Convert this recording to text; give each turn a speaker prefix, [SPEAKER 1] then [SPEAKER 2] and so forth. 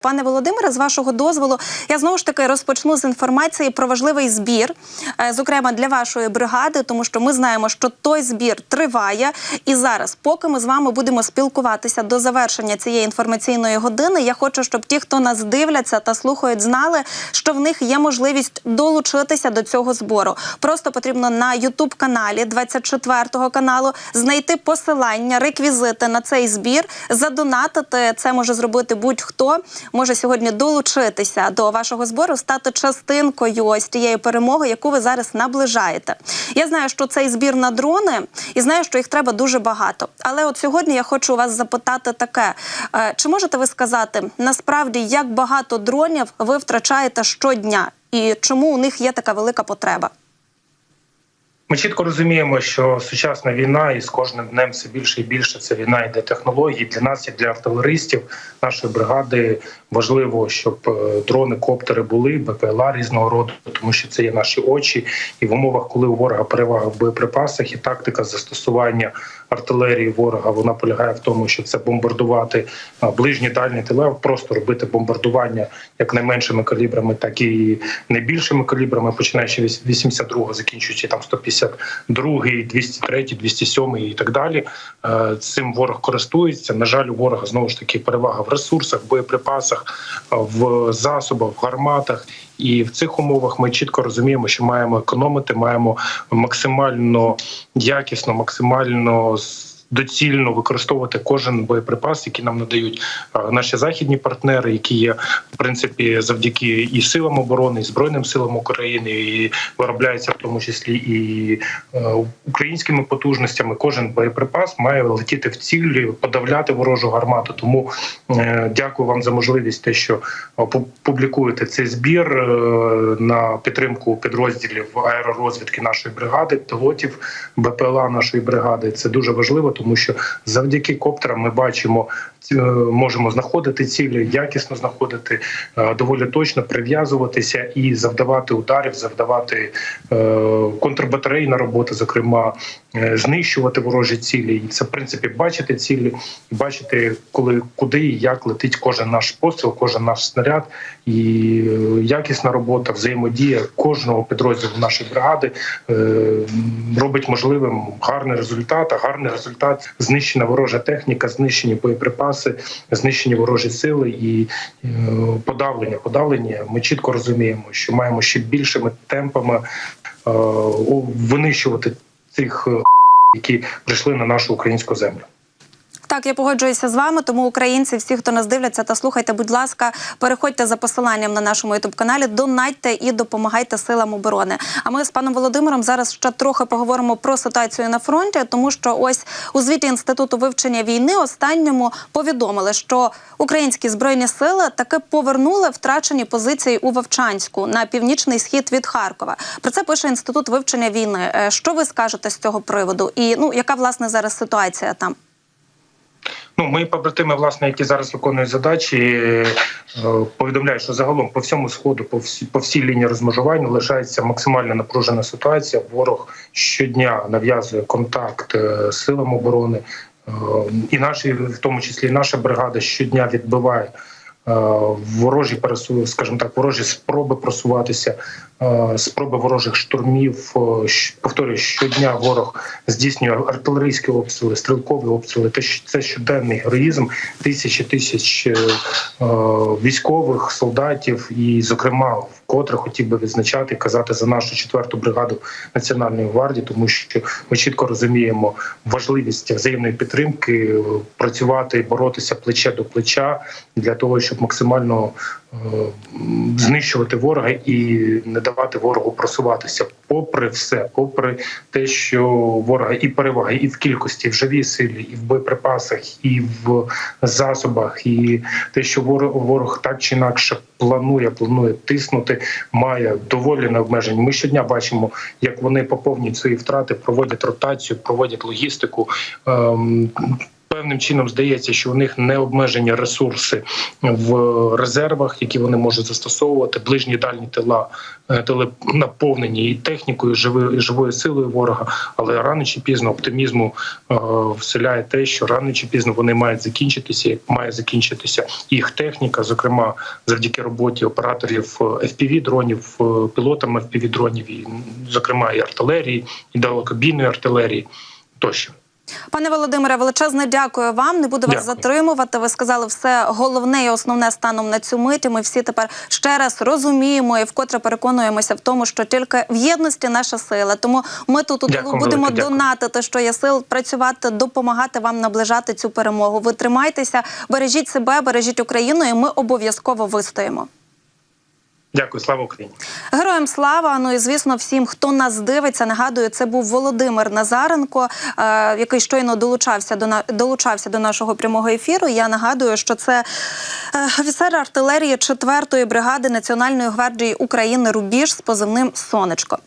[SPEAKER 1] Пане Володимире, з вашого дозволу, я знову ж таки розпочну з інформації про важливий збір, е, зокрема для вашої бригади, тому що ми знаємо, що той збір триває. І зараз, поки ми з вами будемо спілкуватися до завершення цієї інформаційної години, я хочу, щоб ті, хто нас дивляться та слухають, знали, що в них є можливість долучитися до цього збору. Просто потрібно на Ютуб каналі 24 каналу знайти посилання, реквізити на цей збір, задонатити. Це може зробити будь-хто може сьогодні долучитися до вашого збору, стати частинкою ось тієї перемоги, яку ви зараз наближаєте. Я знаю, що цей збір на дрони, і знаю, що їх треба дуже багато. Але от сьогодні я хочу вас запитати таке: Е, чи можете ви сказати насправді, як багато дронів ви втрачаєте щодня, і чому у них є така велика потреба?
[SPEAKER 2] Ми чітко розуміємо, що сучасна війна і з кожним днем все більше і більше це війна йде технологій. Для нас, як для артилеристів, нашої бригади важливо, щоб е, дрони, коптери були, БПЛА різного роду, тому що це є наші очі. І в умовах, коли у ворога перевага в боєприпасах і тактика застосування артилерії ворога, вона полягає в тому, що це бомбардувати ближні дальні тила, просто робити бомбардування як найменшими калібрами, так і найбільшими калібрами, починаючи від 82-го, закінчуючи там 152-й, 203-й, 207-й і так далі. Е, Цим ворог користується. На жаль, у ворога знову ж таки перевага в ресурсах, боєприпасах, в засобах, в гарматах. І в цих умовах ми чітко розуміємо, що маємо економити, маємо максимально якісно, максимально доцільно використовувати кожен боєприпас, який нам надають е, наші західні партнери, які є в принципі завдяки і силам оборони, і збройним силам України, і виробляється в тому числі і е, українськими потужностями. Кожен боєприпас має летіти в цілі, подавляти ворожу гармату. Тому е, дякую вам за можливість, те, що публікуєте цей збір на підтримку підрозділів аеророзвідки нашої бригади, пілотів БПЛА нашої бригади. Це дуже важливо, тому що завдяки коптерам ми бачимо, можемо знаходити цілі, якісно знаходити, е, доволі точно прив'язуватися і завдавати ударів, завдавати е, контрбатарейна робота, зокрема, е, знищувати ворожі цілі. І це в принципі бачити цілі, бачити, коли куди і як летить кожен наш постріл, кожен наш снаряд, і е, якісна робота, взаємодія кожного підрозділу нашої бригади е, робить можливим гарний результат. А гарний результат знищена ворожа техніка, знищені боєприпаси, знищені ворожі сили і е, подавлення. Подавлення. Ми чітко розуміємо, що маємо ще більшими темпами е, винищувати цих, е, які прийшли на нашу українську землю.
[SPEAKER 1] Так, я погоджуюся з вами. Тому українці, всі, хто нас дивляться та слухайте, будь ласка, переходьте за посиланням на нашому ютуб каналі, донатьте і допомагайте силам оборони. А ми з паном Володимиром зараз ще трохи поговоримо про ситуацію на фронті, тому що ось у звіті інституту вивчення війни останньому повідомили, що українські збройні сили таки повернули втрачені позиції у Вовчанську на північний схід від Харкова. Про це пише інститут вивчення війни. Е, Що ви скажете з цього приводу? І ну яка власне зараз ситуація там?
[SPEAKER 2] Ну, мої побратими, власне, які зараз виконують задачі, е, повідомляють, що загалом по всьому сходу, по всі по всій лінії розмежування лишається максимально напружена ситуація. Ворог щодня нав'язує контакт е, з силам оборони, е, і наші, в тому числі, наша бригада щодня відбиває. Е, Ворожі скажімо так, ворожі спроби просуватися, е, спроби ворожих штурмів. е, Повторюю, щодня ворог здійснює артилерійські обстріли, стрілкові обстріли. Те, це щоденний героїзм тисячі тисяч військових солдатів, і, зокрема, вкотре хотів би відзначати казати за нашу четверту бригаду національної гвардії, тому що ми чітко розуміємо важливість взаємної підтримки, працювати, боротися плече до плеча для того, щоб максимально е, знищувати ворога і не давати ворогу просуватися, попри все, попри те, що ворога і перевага, і в кількості, і в живій силі, і в боєприпасах, і в засобах, і те, що ворог, ворог так чи інакше планує, планує тиснути, має доволі необмежені. Ми щодня бачимо, як вони поповнюють свої втрати, проводять ротацію, проводять логістику. Певним чином здається, що у них не обмежені ресурси в резервах, які вони можуть застосовувати. Ближні дальні тила е, тили наповнені і технікою, живою живою силою ворога. Але рано чи пізно оптимізму е, вселяє те, що рано чи пізно вони мають закінчитися, і має закінчитися їх техніка, зокрема завдяки роботі операторів fpv дронів, е, пілотами fpv дронів, і зокрема і артилерії, і далекобійної артилерії тощо.
[SPEAKER 1] Пане Володимире, величезне дякую вам. Не буду вас
[SPEAKER 2] Дякую.
[SPEAKER 1] затримувати. Ви сказали все головне і основне станом на цю мить. І Ми всі тепер ще раз розуміємо і вкотре переконуємося в тому, що тільки в єдності наша сила. Тому ми тут
[SPEAKER 2] Дякую,
[SPEAKER 1] будемо
[SPEAKER 2] велике
[SPEAKER 1] донатити, що є сил, працювати, допомагати вам наближати цю перемогу. Ви тримайтеся, бережіть себе, бережіть Україну, і ми обов'язково вистоїмо.
[SPEAKER 2] Дякую, слава Україні.
[SPEAKER 1] Героям слава! Ну і звісно, всім, хто нас дивиться, нагадую, це був Володимир Назаренко, е, який щойно долучався до на долучався до нашого прямого ефіру. Я нагадую, що це е, офіцер артилерії 4-ї бригади Національної гвардії України Рубіж з позивним Сонечко.